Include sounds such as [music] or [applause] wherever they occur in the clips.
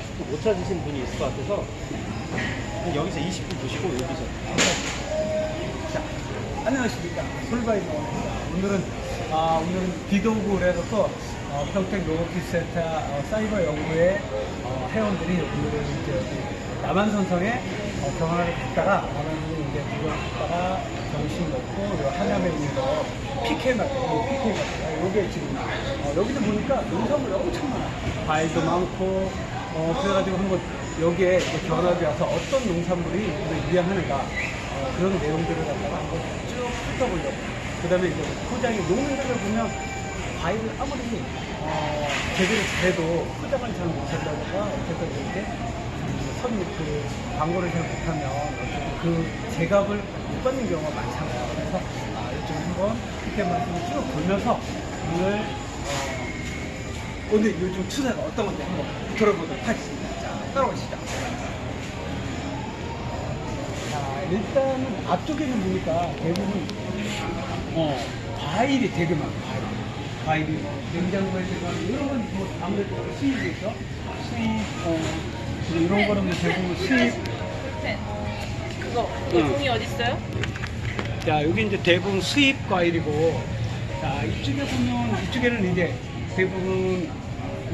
싶고 못 찾으신 분이 있을 것 같아서 여기서 20분 보시고 여기서 자, 안녕하십니까. 솔바이너 오늘은, 아, 오늘은 비도구에서 또 어, 평택 로보틱센터 어, 사이버 연구의 어, 회원들이 오늘은 이제 여기 남한선성에 어, 경화를 갔다가, 남한선성 이제 구경을 갔다가 점심 먹고, 요 하남에 있는 거 PK 마켓, PK 마켓. 요게 지금, 어, 여기도 보니까 농산물이 엄청 많아. 과일도 많고, 어, 그래가지고 한번 여기에 견학이 와서 어떤 농산물이 유행하는가, 어, 그런 내용들을 갖다가 한번 쭉 훑어보려고. 그 다음에 이제 포장이 농민들을 보면 과일을 아무리 어, 제대로 잘해도 포장을 잘 못한다거나 어쨌든 이렇게 음, 선, 그 광고를 잘 못하면 그 제값을 못 받는 경우가 많잖아요. 그래서 아, 이쪽 한번 이렇게 말씀을 쭉 돌면서 오늘 어, 오늘 요즘 추세가 어떤 건지 한번 들어보도록 하겠습니다. 자, 따라오시죠. 자, 일단은 앞쪽에는 보니까 대부분 어, 과일이 되게 많아, 과일. 과일이 냉장고에 들어가는 이런 건 뭐 아무래도 수입이겠죠? 수입, 어, 이런 거는 뭐 대부분 수입. 그거 응. 종이 어디 있어요? 자, 여기 이제 대부분 수입 과일이고, 자, 이쪽에 보면, 이쪽에는 이제 대부분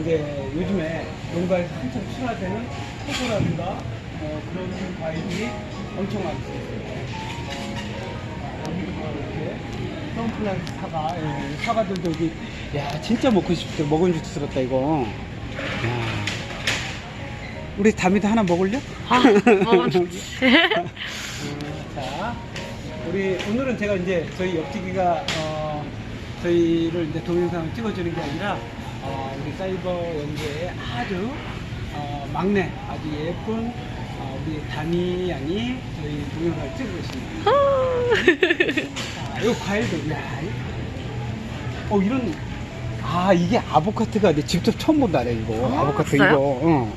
이제 요즘에 농가에서 한참 출하되는 포도라든가 어, 그런 과일이 엄청 많이 있어요. 선플라스 사과, 예, 사과들도 여기, 야, 진짜 먹고 싶다. 먹음직스럽다, 이거. 야. 우리 다미도 하나 먹을려? 아, 먹어주지. [laughs] 음, 자, 우리 오늘은 제가 이제 저희 옆지기가 어, 저희를 이제 동영상을 찍어주는 게 아니라 어, 우리 사이버 연구의 아주 어, 막내, 아주 예쁜 어, 우리 다미 양이 저희 동영상을 찍고 계십니다. 자, 이 과일도, 야, 이- 어 이런 아 이게 아보카트가 내 직접 처음 본다네 이거 아, 아보카트 진짜요? 이거. 어.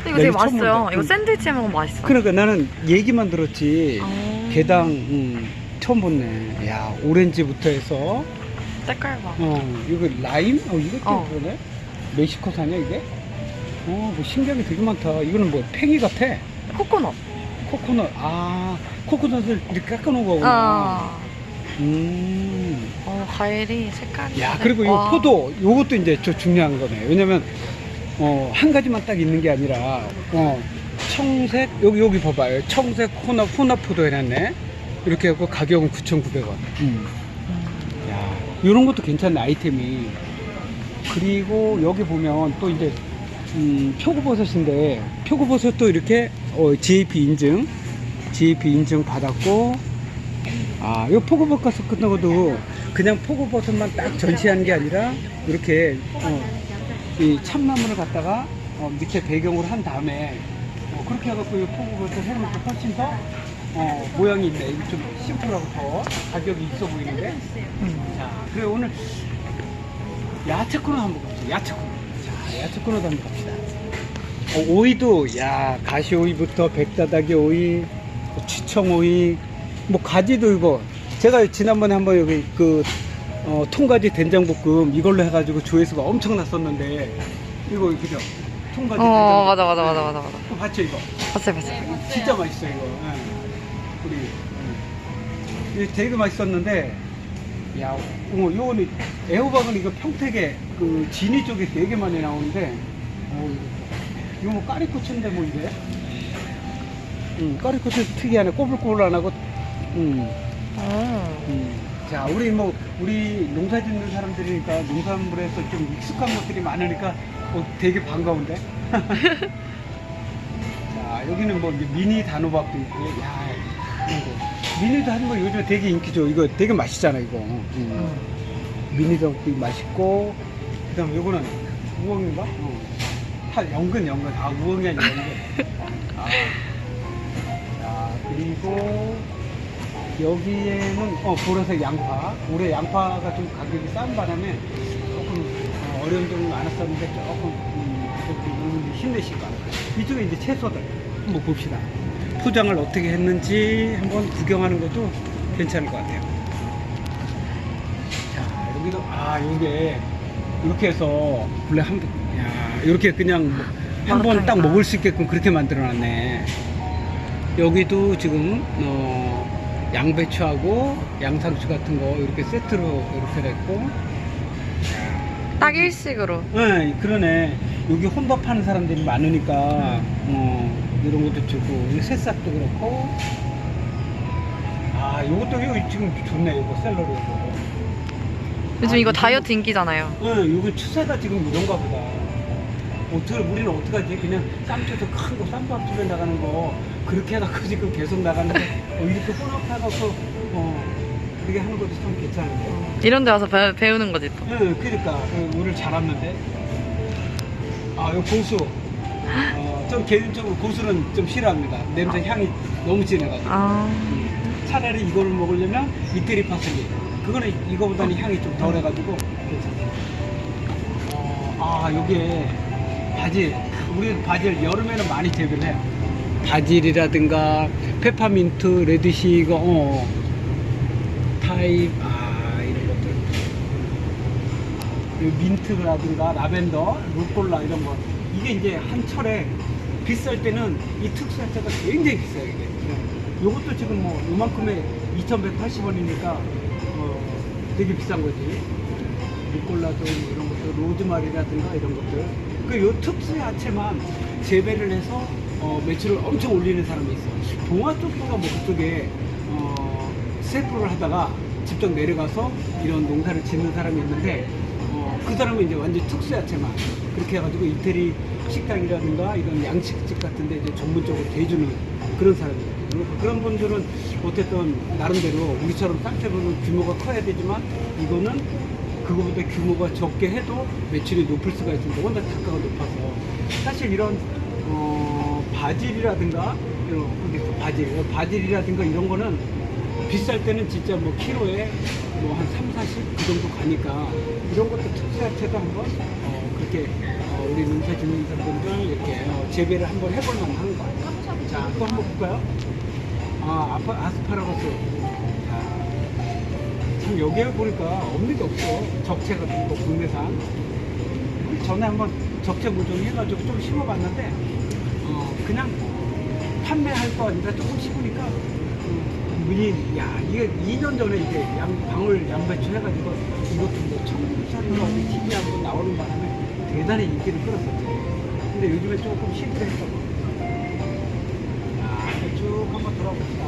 이거 나 되게 처음 맛있어요. 이거 응. 샌드위치에 먹으면 맛있어. 그러니까 나는 얘기만 들었지 아. 개당 음, 처음 봤네. 야 오렌지부터 해서 색깔 봐. 어 이거 라임? 어 이것도 어. 그러네. 멕시코산이야 이게? 어 뭐 신기하게 되게 많다. 이거는 뭐 팽이 같아. 코코넛. 코코넛 아 코코넛을 이렇게 깎아놓은 거구나. 아. 음. 어, 과일이 색깔이. 야 그리고 이 와. 포도 요것도 이제 저 중요한 거네. 왜냐면 어, 한 가지만 딱 있는 게 아니라 어, 청색 여기 여기 봐봐요. 청색 혼합 혼합 포도 해놨네. 이렇게 하고 가격은 9,900원. 음. 야 이런 것도 괜찮네 아이템이. 그리고 여기 보면 또 이제 음, 표고버섯인데 표고버섯도 이렇게 어, GAP 인증 GAP 인증 받았고 아, 이 포고버섯 같은 것도 그냥 포고버섯만 딱 전시하는 게 아니라 이렇게 어, 이 참나무를 갖다가 어, 밑에 배경으로 한 다음에 어, 그렇게 해갖고 이 포고버섯 해놓고 훨씬 더 어, 모양이 있네. 이거 좀 심플하고 더 가격이 있어 보이는데. 음, 자, 그래 오늘 야채 코너 한번 갑시다. 야채 코너. 자, 야채 코너도 한번 갑시다. 어, 오이도 야 가시 오이부터 백다닥이 오이, 취청 오이, 뭐 가지도 이거 제가 지난번에 한번 여기 그 어, 통가지 된장볶음 이걸로 해가지고 조회수가 엄청 났었는데 이거 그죠? 통가지 어, 된장볶음. 맞아, 맞아, 맞아, 맞아, 맞아. 어, 봤죠 이거? 봤어요, 봤어요. 진짜 맛있어 이거. 예. 되게 맛있었는데 야, 어, 요거는 애호박은 이거 평택에 그 진이 쪽에 되게 많이 나오는데 어, 이거 뭐 까리고추인데 뭐 이게? 음, 까리고추 특이하네 꼬불꼬불 안 하고 음, 어. 음. 자 우리 뭐 우리 농사 짓는 사람들이니까 농산물에서 좀 익숙한 것들이 많으니까 어, 되게 반가운데 [laughs] [laughs] 자 여기는 뭐 미니 단호박도 있고 야 이런 거 미니 단호박 요즘 되게 인기죠 이거 되게 맛있잖아 이거 음. 미니 단호박도 맛있고 그 다음 요거는 우엉인가? 어. 하, 연근 연근 아 우엉이 아니라 연근 아. 자 그리고 여기에는 어 보라색 양파 올해 양파가 좀 가격이 싼 바람에 조금 어, 어려운 점이 많았었는데 조금 음, 그래도 힘내실 것 같아요 이쪽에 이제 채소들 한번 봅시다 포장을 어떻게 했는지 한번 구경하는 것도 괜찮을 것 같아요 자 여기도 아 요게 이렇게 해서 원래 한 야 이렇게 그냥 뭐한번 딱. 먹을 수 있게끔 그렇게 만들어 놨네. 여기도 지금 어, 양배추하고 양상추 같은 거 이렇게 세트로 이렇게 됐고, 딱 일식으로. 네, 그러네. 여기 혼밥 하는 사람들이 많으니까 어, 이런 것도 주고, 이 새싹도 그렇고. 아, 요것도 이거 지금 좋네. 이거 샐러리 이거. 요즘 아, 이거 다이어트 인기잖아요. 응, 이거 추세가 지금 이런가 보다. 어떻게, 우리는 어떡하지? 그냥 쌈쳐서 큰 거, 쌈밥 집에 나가는 거, 그렇게 해갖고 지금 계속 나가는데, 어, 이렇게 혼합해갖고, 어, 그렇게 하는 것도 참 괜찮은데. 이런 데 와서 배, 배우는 거지 또. 응, 그니까, 어, 오늘 잘 왔는데. 아, 요 고수. 어, [laughs] 좀 개인적으로 고수는 좀 싫어합니다. 냄새 향이 너무 진해가지고. 아, 음, 차라리 이거를 먹으려면 이태리 파슬리. 그거는 이거보다는 향이 좀 덜해가지고 괜찮아요. 어, 아, 요게 바질. 우리 바질 여름에는 많이 재배를 해요. 바질이라든가 페퍼민트, 레드시 이거 어. 타입 아 이런 것들. 요 민트라든가 라벤더, 루꼴라 이런 거. 이게 이제 한 철에 비쌀 때는 이 특수 자체가 굉장히 비싸요 이게. 네. 요것도 지금 뭐 요만큼에 2,180원이니까 어, 되게 비싼 거지. 루꼴라도 뭐 이런 것들, 로즈마리라든가 이런 것들. 그요 특수 야채만 재배를 해서 어, 매출을 엄청 올리는 사람이 있어. 동화 쪽인가 뭐 그쪽에 어, CF를 하다가 직접 내려가서 이런 농사를 짓는 사람이 있는데 어, 그 사람은 이제 완전 특수 야채만 그렇게 해가지고 이태리 식당이라든가 이런 양식집 같은데 이제 전문적으로 대주는 그런. 그리고 그런 분들은 어쨌든 나름대로 우리처럼 쌍태보는 규모가 커야 되지만 이거는 그거보다 규모가 적게 해도 매출이 높을 수가 있습니다. 워낙 단가가 높아서 사실 이런 어, 바질이라든가 이런? 바질, 바질이라든가 이런 거는 비쌀 때는 진짜 뭐 키로에 뭐 한 3, 40 그 정도 가니까 이런 것도 특수야채도 한번 어, 그렇게 어, 우리 농사 짓는 사람들 이렇게 어, 재배를 한번 해볼 만한 거. 자, 또 한번 볼까요? 아, 아파, 아스파라거스. 자, 참 여기에 보니까 게 없어. 적채 같은 거 국내산. 전에 한번 적채 모종 해가지고 좀 심어봤는데 어, 그냥 판매할 거 아니라 조금 심으니까 어, 문이 야 이게 2년 전에 이제 양, 방울 양배추 해가지고 이것도 뭐 청국살인가 어디 TV 한번 나오는 바람에 대단히 인기를 끌었었지. 근데 요즘에 조금 실패 했어. 자, 쭉 한번 돌아봅시다.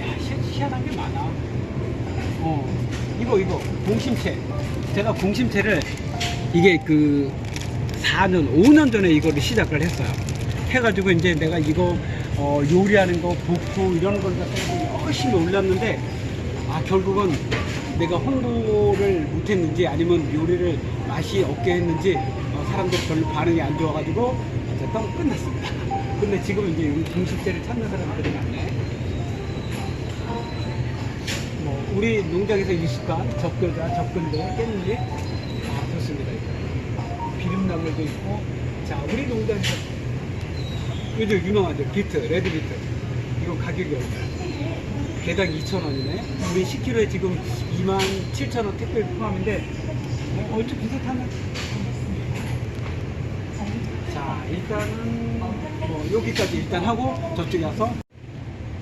야, 희- 희한한 게 많아. 어, 이거, 이거, 공심채. 제가 공심채를 이게 그 4년, 5년 전에 이거를 시작을 했어요. 해가지고 이제 내가 이거 어, 요리하는 거, 붓고 이런 걸 갖다가 열심히 올렸는데, 아, 결국은 내가 홍보를 못했는지 아니면 요리를 맛이 없게 했는지 어, 사람들 별로 반응이 안 좋아가지고 또 끝났습니다. [laughs] 근데 지금 이제 이 공식제를 찾는 사람들이 많네. 뭐 우리 농장에서 익숙한 적교자, 적근대, 깻잎 아 좋습니다. 비름나물도 있고 자 우리 농장에서 요즘 유명하죠 비트, 레드 비트 이거 가격이 얼마야? 개당 2,000원이네. 우리 10kg에 지금 27,000원 택배 포함인데 어, 얼추 비슷하네. 자 일단은 뭐 여기까지 일단 하고 저쪽에 와서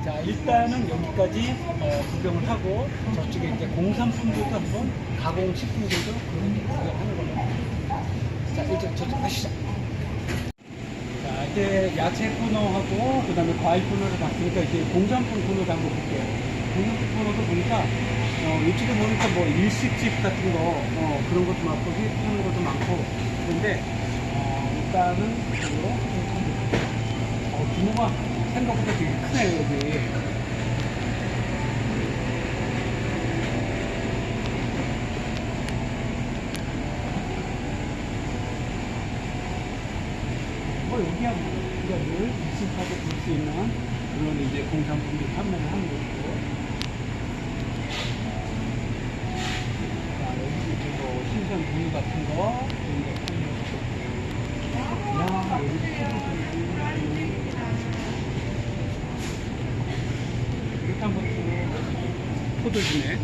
자 일단은 여기까지 어, 구경을 하고 저쪽에 이제 공산품들도 한번 가공식품들도 구경하는 걸로 자 일단 저쪽 가시죠 자 이제 야채 코너하고 그 다음에 과일 코너를 봤으니까 이제 공산품 코너도 한번 볼게요. 공산품 코너도 보니까 어, 이쪽에 보니까 뭐 일식집 같은 거 어, 그런 것도 많고 휘파는 것도 많고. 그런데 어, 일단은 이쪽으로 어, 규모가 생각보다 되게 크네요, 여기. 뭐, 여기야, 늘 익숙하게 볼수 있는 그런 이제 공산품들 판매를 하는 곳이고. 자, 여기 이제 뭐, 신선 우유 같은 거, 이런 거 판매하고. 야, 여기 포도도 이렇게 한번 또 포도주네.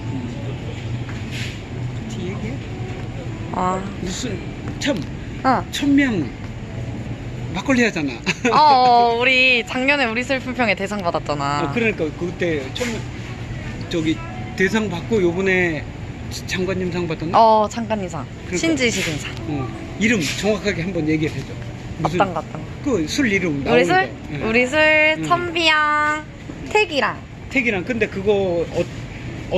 뒤에게 아, 무슨 참 어. 천명 막걸리 하잖아. 어, 어, [laughs] 우리 작년에 우리 슬픔평에 대상 받았잖아. 어, 그러니까 그때 천명 저기 대상 받고 요번에 장관님 상 받았나? 어, 잠깐이상. 그러니까. 신지식인상. 어, 이름 정확하게 한번 얘기해 줘. 어떤 거 어떤 거. 그 술 이름 우리 나오는 술? 거. 예. 우리 술, 응. 천비랑 택이랑. 택이랑 근데 그거 어,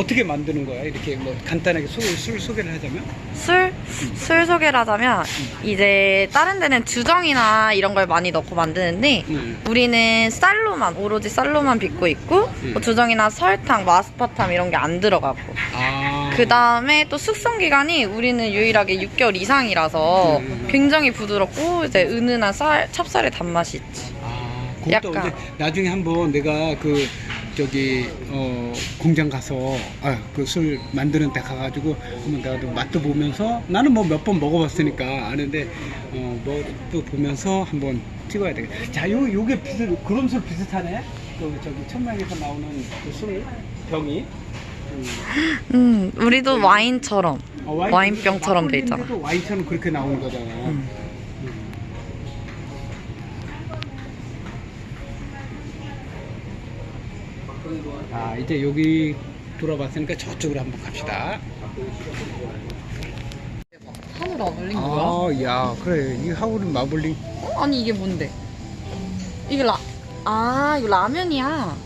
떻게 만드는 거야? 이렇게 뭐 간단하게 술, 술 소개를 하자면? 술? 술 소개를 하자면, 이제 다른 데는 주정이나 이런 걸 많이 넣고 만드는데, 응. 우리는 쌀로만, 오로지 쌀로만 빚고 있고, 음. 뭐 주정이나 설탕, 마스파탐 이런 게 안 들어가고. 아. 그 다음에 또 숙성 기간이 우리는 유일하게 6개월 이상이라서 음. 굉장히 부드럽고 이제 은은한 쌀, 찹쌀의 단맛이 있지. 아, 그것도 약간. 이제 나중에 한번 내가 그 저기 어 공장 가서 아 그 술 만드는 데 가가지고 한번 내가 또 맛도 보면서 나는 뭐 몇 번 먹어봤으니까 아는데 어 뭐또 보면서 한번 찍어야 되겠다. 자, 요 요게 비슷 그런 술 비슷하네. 그 저기 천명에서 나오는 그 술 병이. 음. 음, 우리도 와인처럼. 어, 와인 병처럼 돼 있잖아. 와인처럼 그렇게 나오는 거잖아. 음. 아 이제 여기 돌아봤으니까 저쪽으로 한번 갑시다. 한우라 불린 아, 야, 그래. 이 하우른 마블링. 어? 아니 이게 뭔데? 이게 라, 아 이거 라면이야.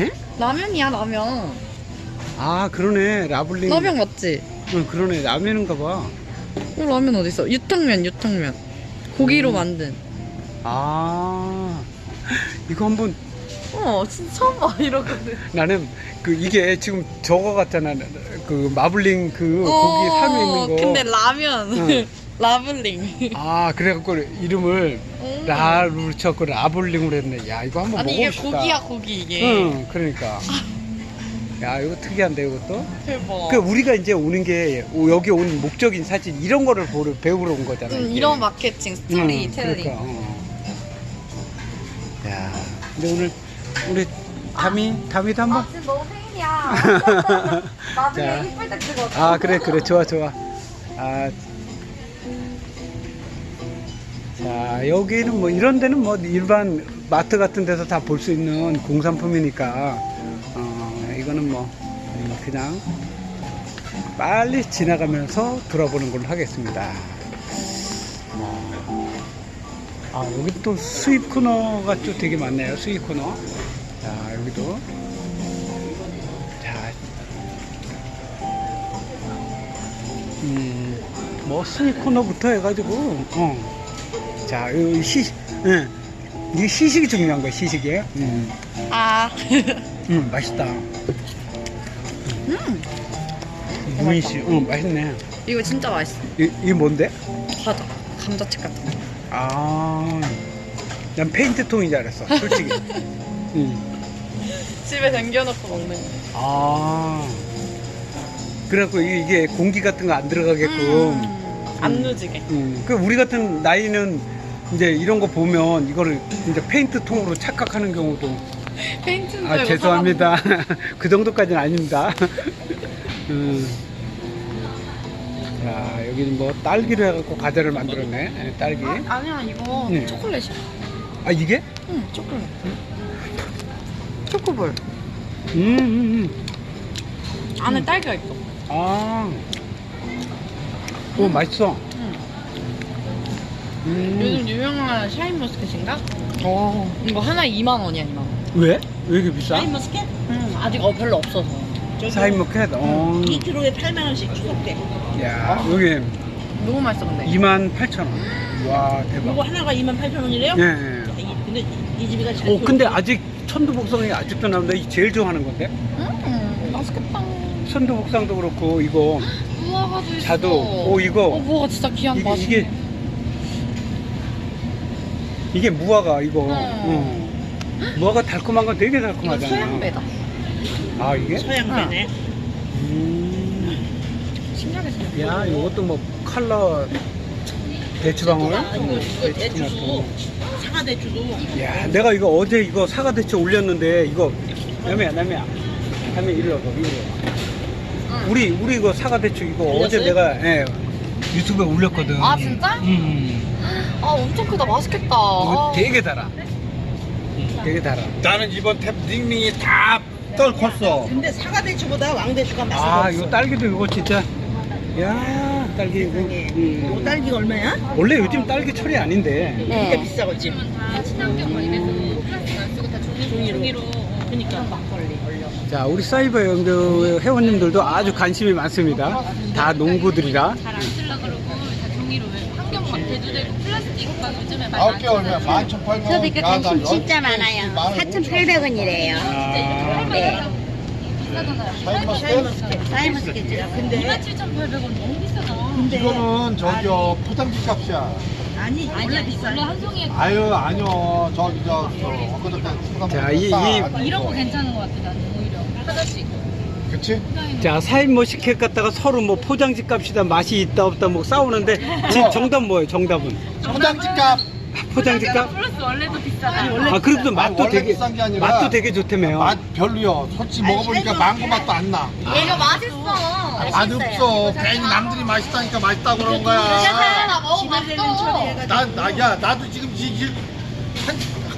에? 라면이야 라면. 아, 그러네. 라블링. 라면 맞지? 응, 그러네. 라면인가 봐. 어 라면 어디 있어? 유탕면 유탕면. 고기로 음. 만든. 아, 이거 한번 어 진짜 처음 봐 이러거든. 나는 그 이게 지금 저거 같잖아. 그 마블링 그 고기 삶에 있는 거. 어, 근데 라면. 응. [laughs] 라블링. 아, 그래갖고 이름을 음. 라를 쳤고 라블링으로 했네. 야, 이거 한번 아니 이게 먹어봅시다. 고기야 고기 이게. 응, 그러니까. [laughs] 야, 이거 특이한데, 이것도? 대박. 그 우리가 이제 오는 게 오- 여기 온 목적인 사실 이런 거를 보러, 배우러 온 거잖아. 음, 이게. 이런 마케팅 스토리 응, 텔링. 그러니까, 어. 야, 근데 오늘 우리 담이 담이도 한번. 아 지금 너무 생일이야. [laughs] 나중에 자. 이쁠 때 찍어. 아 그래 그래 좋아 좋아. 아. 자 여기는 뭐 이런 데는 뭐 일반 마트 같은 데서 다 볼 수 있는 공산품이니까 어 이거는 뭐 음, 그냥 빨리 지나가면서 돌아보는 걸로 하겠습니다. 어. 아 여기 또 수입 코너가 또 되게 많네요 수입 코너. 자 여기도 자 음, 뭐 수입 코너부터 해가지고, 어. 자, 이 시, 예. 이게 시식이 중요한 거야, 시식이. 음, 아. [laughs] 음, 맛있다. 음. 무인 씨, 어, 맛있네. 이거 진짜 맛있어. 이, 이 뭔데? 과자. 감자칩 같은 거. 아, 난 페인트통인 줄 알았어, 솔직히. [laughs] 음. 집에 남겨놓고 먹는 거. 아. 그래갖고 이게, 이게 공기 같은 거 안 들어가게끔. 음, 안 누지게. 음, 그 우리 같은 나이는 이제 이런 거 보면 이거를 이제 페인트 통으로 착각하는 경우도 [laughs] 페인트인 아 죄송합니다 [laughs] 그 정도까지는 아닙니다 음. 자 여기는 뭐 딸기로 해갖고 과자를 만들었네 예, 딸기 아, 아니야 이거 네. 초콜릿이야. 아 이게 응 초콜릿. 초코볼. 음, 음, 안에 딸기가 있어. 음. 아. 오 맛있어 응. 음. 요즘 유명한 샤인머스켓인가? 어. 이거 하나에 2만 원이야 2만 원. 왜? 왜 이렇게 비싸? 샤인머스켓? 응 아직 어 별로 없어서. 저기 사인머켓 어. 2kg에 8만 원씩 추석 때. 야 여기 너무 맛있어 근데. 2만 8천 원. 와 대박. 이거 하나가 2만 8천 원이래요? 예. 예. 근데 이, 이 집이가 잘. 오 근데 아직 천두복성이 아직도 나오는데 이 제일 좋아하는 건데 음 맛있겠다. 천두복상도 그렇고 이거 무화과도 있어. 자두. 오, 이거. 어 무화과 진짜 귀한 이게 맛이. 이게 이게 무화과 이거. 음. 어. 무화과 달콤한 건 되게 이거 달콤하잖아. 서양배다. 아 이게? 서양배네. 음. 신기하게 생겼어. 야 이것도 뭐 컬러 대추방울. 아, 이거, 어, 이거 대추도 사과 대추도. 야 내가 이거 어제 이거 사과 대추 올렸는데 이거 남이야 남이야 남이 일로 와봐 일로 와봐. 우리 우리 이거 사과 대추 이거 어제 올렸어요? 내가 예, 유튜브에 올렸거든. 아, 진짜? 음. 아 엄청 크다 맛있겠다. 이거 아. 되게 달아. 음, 되게 달아. 나는 이번 탭 닝닝이 다 떨컸어. 근데 사과 대추보다 왕대추가 맛이 더 아. 이거 딸기도 이거 진짜. 야, 딸기 이거. 세상에. 음. 이거 딸기가 얼마야? 원래 요즘 딸기 철이 아닌데. 그러니까 네. 비싸겠지. 종이로. 그러니까 막걸리 얼려. 자, 우리 사이버 연구 회원님들도 아주 관심이 많습니다. 다 농부들이라. 잘안 쓸라 그러고 다 종이로 왜 환경 막 대두되고 아홉 개 얼마? 만 천팔백 원. 저도 그 관심 진짜 많아요. 4,800원이래요. 아, 네. 사이먼스케치가. 근데 27,800원 너무 비싸잖아. 이거는 저기요 포장지 값이야. 아니 아니야, 원래 비싸. 원래 한 송이에 아유 아니요 저기 저, 저 엊그저께 자, 이- 이- 이런 거 괜찮은 것 같아 나는 오히려 하나씩. 그치? 자, 사인 뭐 식혜 갖다가 서로 뭐 포장지 값이다, 맛이 있다, 없다 뭐 싸우는데 지금 정답 뭐예요, 정답은? 포장지 값. 포장지 값? 플러스 원래도 비싸다. 아, 그래도 맛도 원래 되게, 비싼 게 아니라 맛도 되게 좋다며요. 맛 별로요. 솔직히 먹어보니까 망고 맛도 안 나. 얘가 맛있어. 맛 없어. 괜히 남들이 맛있다니까 맛있다고 그런 거야. 나 먹어 집에 되는 맛있어. 처리해가지고. 나, 나, 야, 나도 지금 지금 한,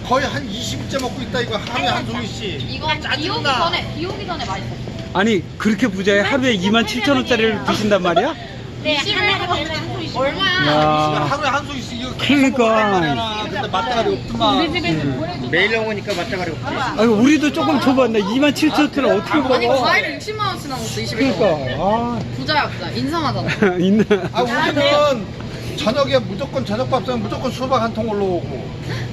거의 한 20째 먹고 있다, 이거 하루에 한 송이씩. 이거 비 오기 전에 비 오기 전에 맛있어. 아니, 그렇게 부자에 하루에 2만 7천 원짜리를 드신단 말이야? 네, 하나가 얼마야? 야, 하루에 한 송이씩 이거 그러니까. 계속 근데 맛다가리 없더만. 매일 영어니까 맛다가리 없지. 아니, 우리도 조금 줘봤네. 2만 7천 원을 어떻게 아니 먹어? 과일을 60만 원씩 남았어 21만 그러니까, 원. 아, 부자야 부자 인상하잖아. 있나? 아, 우리는 저녁에 무조건 저녁밥 쓰면 무조건 수박 한 통 올라오고.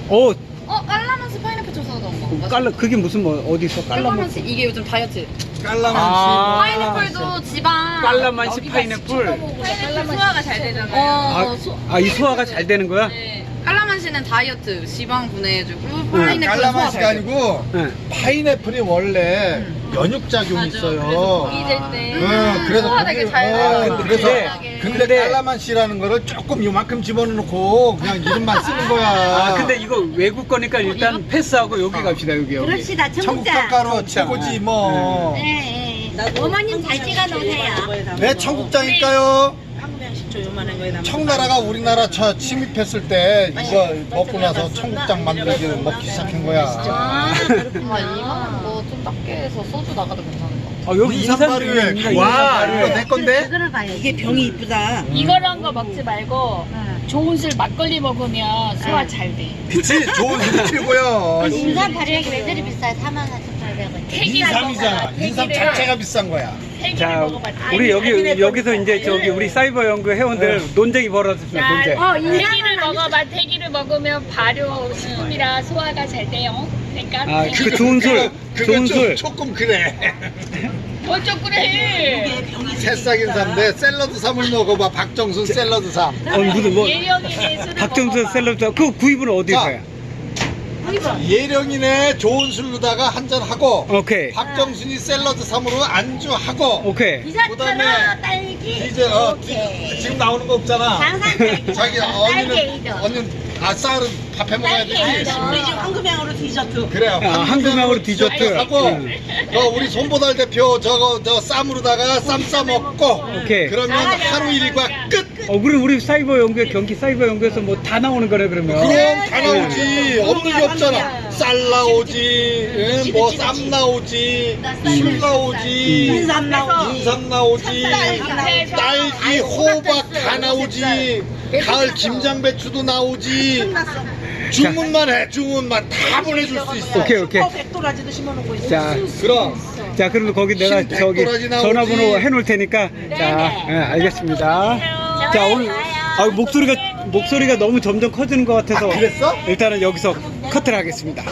어, 어 깔라만스 파인애플 쳐서 넣은 거. 깔라, 그게 무슨 뭐, 어디서 깔라만. 깔라만스 이게 요즘 다이어트. 깔라만시. 아. 파인애플도 지방. 깔라만시 파인애플. 파인애플 소화가 잘 되잖아요. 어, 아, 소, 아, 이 소화가 잘 되는 거야? 깔라만시는 다이어트 지방 분해해주고 응, 파인애플 소화 깔라만시가 잘 돼. 아니고 응. 파인애플이 원래 연육작용이 있어요. 고기 될때 응, 그래서 소화 되게 잘 어, 돼요. 그래서 근데- 근데 근데- 깔라만시라는 거를 조금 요만큼 집어넣고 그냥 이름만 쓰는 거야. 아, 근데 이거 외국 거니까 일단 패스하고 여기 갑시다, 여기, 여기. 그럽시다. 청국장 청국장. 가루 최고지 뭐. 네, 네. 어머님 잘 찍어 놓으세요. 왜 청국장일까요? 식초 요만한 거에 담아. 청나라가 우리나라 저 침입했을 때 이거 먹고 나서 청국장 만들기 먹기 시작한 거야. 아, 좀 작게 해서 소주 나가도 괜찮은 거. 아, 여기 인삼 인삼바루에 중에 와 이거 내 건데? 그걸 봐요. 이게 병이 이쁘다. 이거란 거 먹지 말고 좋은 술 막걸리 먹으면 소화 잘 돼. 그치 좋은 소리 최고야. 인삼 발효액이 왜 저리 비싸요? 44,800원. 인삼이잖아. 인삼 자체가 비싼 거야. 자, 우리 여기, 여기서 이제 저기 우리 사이버 연구 회원들 논쟁이 벌어졌습니다, 논쟁. 어, 대기를 먹어봐. 대기를 먹으면 발효 식품이라 소화가 잘 돼요. 아, 그 좋은 술, 좋은 좀, 술. 조금 그래. 어쩌 그래. 새싹 인삼인데 샐러드 삼을 먹어봐. 박정순 샐러드 삼. 어, 무슨 뭐, 예령이네 술을 박정수 먹어봐. 샐러드, 그 구입은 어디서 자. 해요? 예령이네 좋은 술로다가 한잔 하고 오케이, 박정순이 샐러드 삼으로 안주 하고 오케이. 그다음에 딸기. 이제 어, 오케이. 지금 나오는 거 없잖아. 항상 딸기. 자기 딸기 언니는 에이드. 언니 아싸를 밥해 먹어야 되지. 우리 지금 황금향으로 디저트. 그래요. 아, 한금향으로 디저트. 하고 응. 어, 우리 손보달 대표 저거 저 쌈으로다가 쌈 싸 먹고 오케이. 그러면 하루 일과 끝. 어, 그럼 우리 사이버 연구에, 경기 사이버 연구에서 뭐 다 나오는 거네, 그러면. 그럼 다 나오지. 없는 게 없잖아. 쌀 나오지, 응, 뭐쌈 나오지, 술 나오지, 인삼 나오지. 인삼 나오지, 딸기, 호박 다 나오지. 가을 김장배추도 나오지. 주문만 해, 주문만 다 보내줄 수 있어. 오케이, 오케이. 어, 백도라지도 심어놓고 있어. 자, 그럼. 자, 그러면 거기 내가 신 저기 백도라지 나오지. 전화번호 해놓을 테니까. 자, 예, 알겠습니다. 자, 오늘, 아, 목소리가, 목소리가 너무 점점 커지는 것 같아서. 아, 그랬어? 일단은 여기서 커트를 하겠습니다.